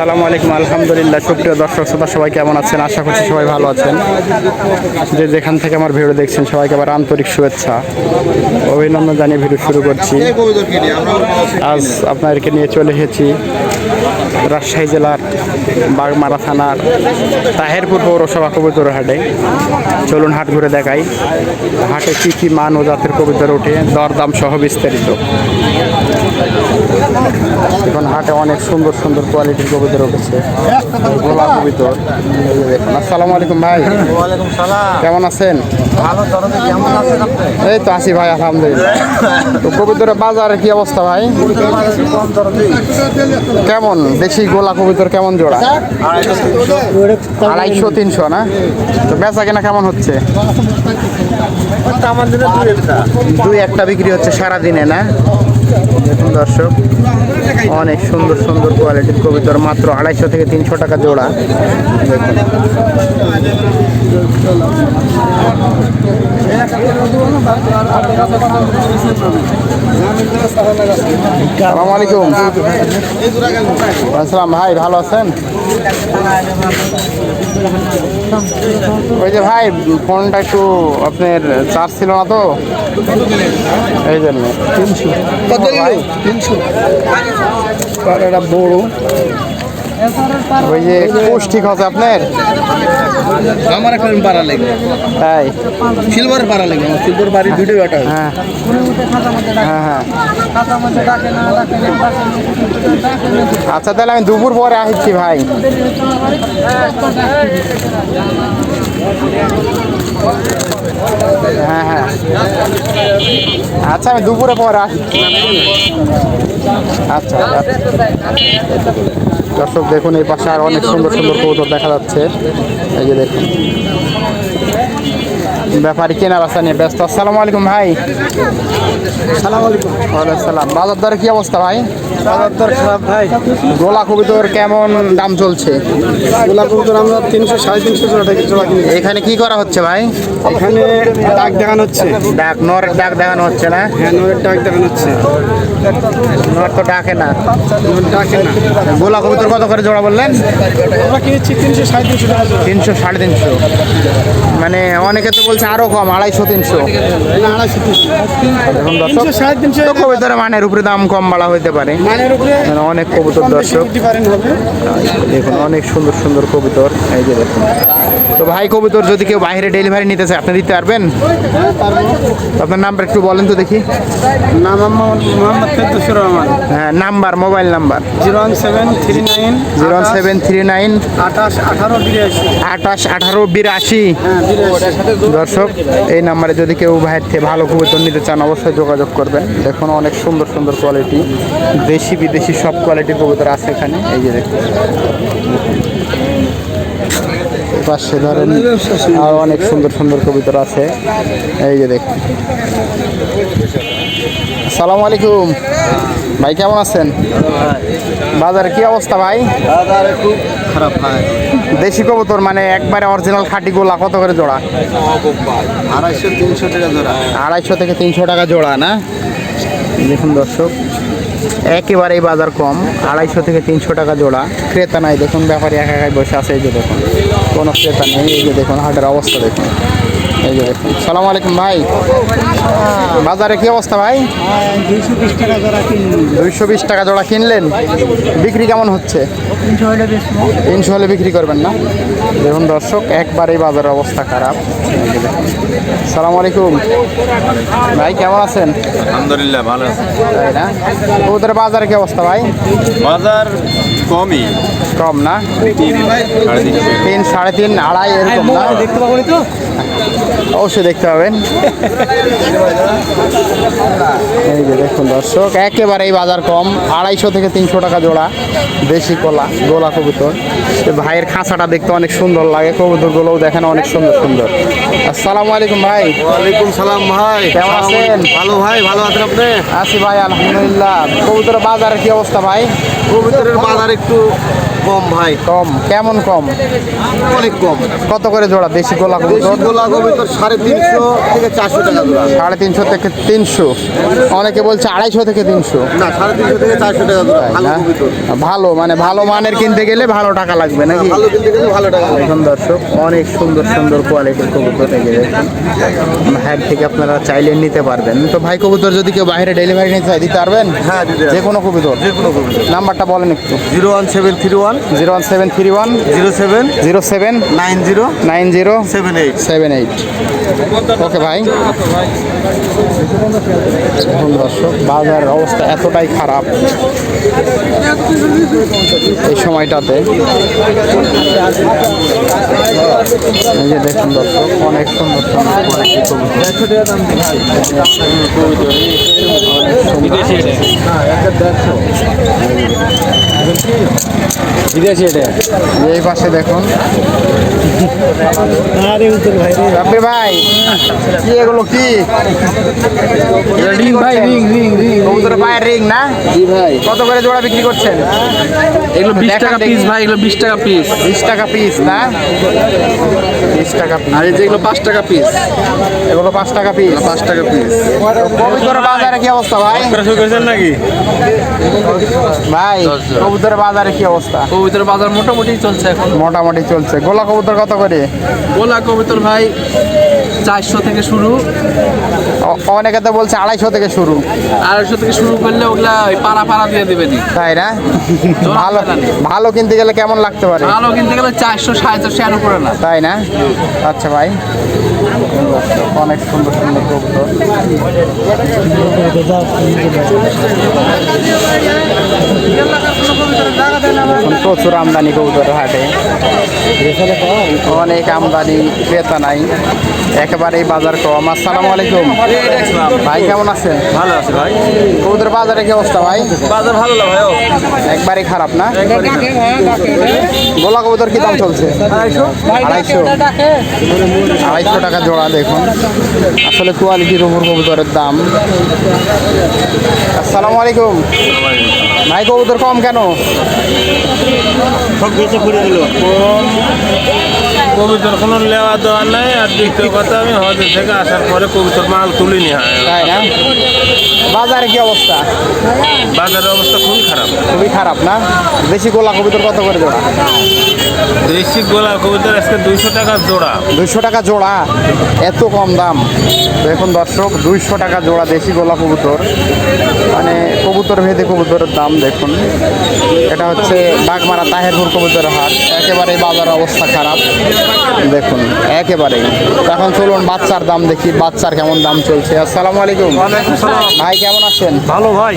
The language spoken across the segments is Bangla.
সালামু আলাইকুম, আলহামদুলিল্লাহ, সুপ্রিয় দর্শক শ্রোতা, সবাই কেমন আছেন? আশা করছি সবাই ভালো আছেন। যে যেখান থেকে আমার ভিডিও দেখছেন, সবাইকে আবার আন্তরিক শুভেচ্ছা, অভিনন্দন জানিয়ে ভিডিও শুরু করছি। আজ আপনাদেরকে নিয়ে চলে এসেছি রাজশাহী জেলার বাগমারা থানার তাহেরপুর পৌরসভা কবিতর হাটে। চলুন হাট ঘুরে দেখাই। হাটে কী কী মান ও জাতের কবিতর ওঠে দরদাম সহ বিস্তারিত। এখন হাটে অনেক সুন্দর সুন্দর কোয়ালিটির কবিতর উঠেছে। গোলা কবিতর। আসসালামু আলাইকুম ভাই। কেমন আছেন? এই তো আছি ভাই আলহামদুলিল্লাহ। তো কবিতরের বাজারে কি অবস্থা ভাই? কেমন? দেশি গোলা কবিতর কেমন জোড়া? আড়াইশো তিনশো, না? তো বেচা কেনা কেমন হচ্ছে? দুই একটা বিক্রি হচ্ছে সারাদিনে, না? দেখুন দর্শক, অনেক সুন্দর সুন্দর কোয়ালিটির কবিতর, মাত্র আড়াইশো থেকে তিনশো টাকা জোড়া। দেখুন সালাম আলাইকুম। আসসালাম ভাই ভালো আছেন? ওই যে ভাই ফোনটা একটু আপনার চার্জ ছিল না তো। এই জন্য। তিনশো তিনশো। এটা বড়। ওই যে কোষ ঠিক আছে আপনার? আমার একটা পাড়া লেগে। তাই? সিলভার পাড়া লেগে আমার সিলভার বাড়ি দুটোই ওটা হ্যাঁ। হ্যাঁ। হ্যাঁ আচ্ছা তাহলে আমি দুপুর পরে আসছি ভাই। হ্যাঁ হ্যাঁ। আচ্ছা আমি দুপুরে পরে আসি। আচ্ছা আচ্ছা। দর্শক, দেখুন, এই পাশে আর অনেক সুন্দর সুন্দর কৌতুক দেখা যাচ্ছে। এই যে দেখুন। ব্যাপারী কেনা রাস্তা নিয়ে ব্যস্ত। আসসালামু আলাইকুম ভাই। সালাম বাজার দরে কি অবস্থা ভাই? বাজার দর খারাপ ভাই। গোলা কবিতর কেমন দাম চলছে? গোলাপ কবুতর আমরা তিনশো সাড়ে তিনশো জোড়া জোড়া কিনি এখানে কি করা হচ্ছে ভাই? এখানে ডাক দেখানো হচ্ছে। ডাক নর ডাক দেখানো হচ্ছে না? হ্যাঁ নয়ের ডাক দেখানো হচ্ছে। নর তো ডাকে না। ডাকে না। গোলা কবিতর কত করে জোড়া বললেন? আমরা কিনেছি তিনশো সাড়ে তিনশো টাকা তিনশো সাড়ে তিনশো। মানে অনেকে তো বলছে আরও কম আড়াইশো তিনশো। আড়াইশো তিনশো। দর্শক। তো কবিতরের মানের উপরে দাম কম বাড়া হইতে পারে। মানে অনেক কবুতর দর্শক। দেখুন অনেক সুন্দর সুন্দর কবুতর। এই যে দেখুন। তো ভাই কবুতর যদি কেউ বাইরে ডেলিভারি নিতে চায় আপনি দিতে পারবেন? আপনার নাম্বার একটু বলেন তো দেখি। নাম আমার মোহাম্মদ ফেরদুসুর রহমান। হ্যাঁ number mobile number. Zero one seven three nine zero seven three nine. আঠাশ আঠারো বিরাশি। আঠাশ আঠারো বিরাশি। হ্যাঁ বিরাশি। দর্শক এই নাম্বারে যদি কেউ ভাইয়ের থেকে ভালো কবুতর নিতে চান অবশ্যই যোগাযোগ করবেন। দেখুন অনেক সুন্দর সুন্দর কোয়ালিটি দেশি বিদেশি সব কোয়ালিটির কবুতর আছে এখানে। এই যে দেখুন। পাশে ধরেন আর অনেক সুন্দর সুন্দর কবিতা আছে। এই যে দেখুন। আসসালামু আলাইকুম। ভাই কেমন আছেন? বাজারে কি অবস্থা ভাই? বাজারে খুব খারাপ ভাই। দেশি কবুতর মানে একবারে অরিজিনাল খাঁটি গোলা কত করে জোড়া? আড়াইশো তিনশো টাকা জোড়া। আড়াইশো থেকে তিনশো টাকা জোড়া না? দেখুন দর্শক একেবারেই বাজার কম, আড়াইশো থেকে তিনশো টাকা জোড়া। ক্রেতা নাই, দেখুন, ব্যাপারী একা একাই বসে আছে, এই যে দেখুন, কোনো ক্রেতা নেই, এই যে দেখুন, হাটের অবস্থা দেখুন। এই যে দেখুন সালাম আলাইকুম ভাই। বাজারে কি অবস্থা ভাই? দুইশো বিশ টাকা জোড়া কিনলেন। বিক্রি কেমন হচ্ছে? তিনশো হলে বিক্রি করবেন না। দেখুন দর্শক একবারেই বাজারের অবস্থা খারাপ। সালাম আলাইকুম। ভাই কেমন আছেন? আলহামদুলিল্লাহ ভালো তাই না? ওদের বাজারে কি অবস্থা ভাই? বাজার কমই। কম না? তিন সাড়ে তিন। আড়াই এরকম না? দেখতে পাবো তো? অবশ্যই দেখতে পাবেন। এই যে দেখুন দর্শক একেবারেই বাজার কম আড়াইশো থেকে তিনশো টাকা জোড়া দেশি কলা গোলা কবুতর। ভাইয়ের খাঁচাটা দেখতে অনেক সুন্দর লাগে কবুতরগুলোও দেখেন অনেক সুন্দর সুন্দর। আসসালামু আলাইকুম ভাই। ওয়ালাইকুম সালাম ভাই। কেমন আছেন? ভালো ভাই ভালো আছেন আপনি? আছি ভাই আলহামদুলিল্লাহ। কবুতরের বাজারের কি অবস্থা ভাই? কবুতরের বাজার একটু কম ভাই। কম। কেমন কম? অনেক কম। কত করে জোড়া? দেশি গোলা? কবুতর গোলা কবিতর সাড়ে তিনশো থেকে চারশো টাকা জোড়া। সাড়ে তিনশো থেকে তিনশো। অনেকে বলছে আড়াইশো থেকে তিনশো। না সাড়ে তিনশো থেকে চারশো টাকা জোড়া। ভালো মানে ভালো মানের কিনতে গেলে ভালো টাকা লাগবে নাকি? ভালো কিনতে গেলে ভালো টাকা লাগে দর্শক অনেক সুন্দর সুন্দর কোয়ালিটির কবুতর থেকে হাট থেকে আপনারা চাইলে নিতে পারবেন। তো ভাই কবুতর যদি কেউ বাইরে ডেলিভারি নিতে চায় দিতে পারবেন? হ্যাঁ যে কোনো কবুতর। যে কোনো কবিতর। নাম্বারটা বলেন একটু। Zero one seven three one zero one seven three one zero seven zero seven nine zero nine zero seven eight seven eight. Okay ভাই। দর্শক বাজারের অবস্থা এতটাই খারাপ। এই সময়টাতে। এই যে দেখুন দর্শক অনেক সুন্দর সুন্দর quality কবুতর। এই পাশে দেখুন। রাব্বি ভাই কি এগুলো কি? রিং ভাই রিং রিং রিং কবুতরের পায়ের রিং না? জি ভাই। কত করে জোড়া বিক্রি করছেন? এগুলো বিশ টাকা পিস ভাই এগুলো বিশ টাকা পিস বিশ টাকা পিস না? বিশ টাকা। আর এই যেগুলো পাঁচ টাকা পিস এগুলো পাঁচ টাকা পিস পাঁচ টাকা পিস কবুতর বাজারে কি অবস্থা ভাই? নাকি? ভাই কবুতর বাজারে কি অবস্থা? কবুতর বাজার মোটামুটি চলছে এখন। মোটামুটি চলছে। গোলা কবুতর কত করে? গোলা কবুতর ভাই চারশো থেকে শুরু। অনেকে তো বলছে আড়াইশো থেকে শুরু। আড়াইশো থেকে শুরু করলে ওগুলা ওই পাড়া পাড়া দিয়ে দেবে নি। তাই না? ভালো ভালো কিনতে গেলে কেমন লাগতে পারে? ভালো কিনতে গেলে চারশো সাড়ে চারশো এর উপরে না। তাই না? আচ্ছা ভাই। অনেক সুন্দর সুন্দর কবুতর। প্রচুর আমদানি কবুতরের হাটে। অনেক আমদানি ক্রেতা নাই। একেবারেই বাজার কম। আসসালামু আলাইকুম। ভাই কেমন আছেন? ভালো আছে ভাই। কবুতরের বাজারে কি অবস্থা ভাই? বাজার ভালো না ভাই একবারই খারাপ না? গোলা কবুতর কি দাম চলছে? আড়াইশো। আড়াইশো টাকা জোড়া দেখুন। আসলে কোয়ালিটির উপর কবুতরের দাম। আসসালামু আলাইকুম। ভাই কবুতর কম কেন? কবিতর কোনো লেওয়া দেওয়া নাই আর দ্বিতীয় কথা আমি হজের থেকে আসার পরে কবিতর মাল তুলিনি হয় তাই না বাজারে কি অবস্থা? বাজারের অবস্থা খুবই খারাপ খুবই খারাপ না দেশি গোলা কবুতর কত করে জোড়া? দেশি গোলা কবিতর আজকে দুইশো টাকা জোড়া। দুইশো টাকা জোড়া? এত কম দাম। দেখুন দর্শক দুইশো টাকা জোড়া দেশি গোলা কবুতর। মানে কবুতর ভেদে কবুতরের দাম দেখুন। এটা হচ্ছে বাগমারা তাহেরপুর কবুতরের হাট। একেবারেই বাজার অবস্থা খারাপ। দেখুন একেবারেই। এখন চলুন বাচ্চার দাম দেখি বাচ্চার কেমন দাম চলছে। আসসালামু আলাইকুম। ভাই কেমন আছেন? ভালো ভাই।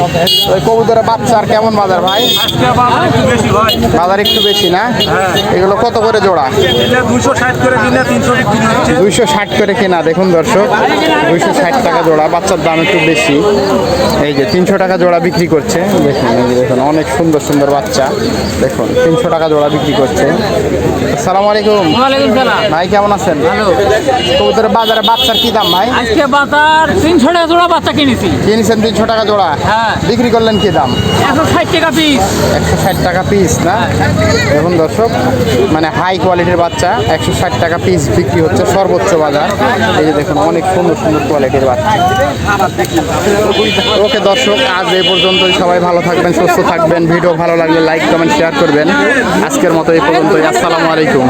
ওই কবুতরের বাচ্চার কেমন বাজার ভাই? আজকে বাজার একটু বেশি ভাই। বাজার একটু বেশি না? এগুলো কত করে জোড়া? দুইশো ষাট করে কেনা দেখুন দর্শক দুইশো ষাট টাকা জোড়া বাচ্চার দাম একটু বেশি। এই যে তিনশো টাকা জোড়া বিক্রি করছে। দেখুন দেখুন অনেক সুন্দর সুন্দর বাচ্চা। দেখুন তিনশো টাকা জোড়া বিক্রি করছে। আসসালামু আলাইকুম। ভাই কেমন আছেন? কবুতরের বাজারে বাচ্চার কি দাম ভাই? আজকে বাজার তিনশো টাকা জোড়া বাচ্চা কিনেছি। কিনেছেন তিনশো টাকা জোড়া? হ্যাঁ। বিক্রি করলেন কি দাম? একশো ষাট টাকা পিস একশো ষাট টাকা পিস না? দেখুন দর্শক মানে হাই কোয়ালিটির বাচ্চা একশো ষাট টাকা পিস বিক্রি হচ্ছে সর্বোচ্চ বাজার। এই যে দেখুন অনেক সুন্দর সুন্দর কোয়ালিটির বাচ্চা। ওকে দর্শক আজ এই পর্যন্তই। সবাই ভালো থাকবেন সুস্থ থাকবেন। ভিডিও ভালো লাগলে লাইক কমেন্ট শেয়ার করবেন। আজকের মতো এই পর্যন্তই। আসসালামু আলাইকুম।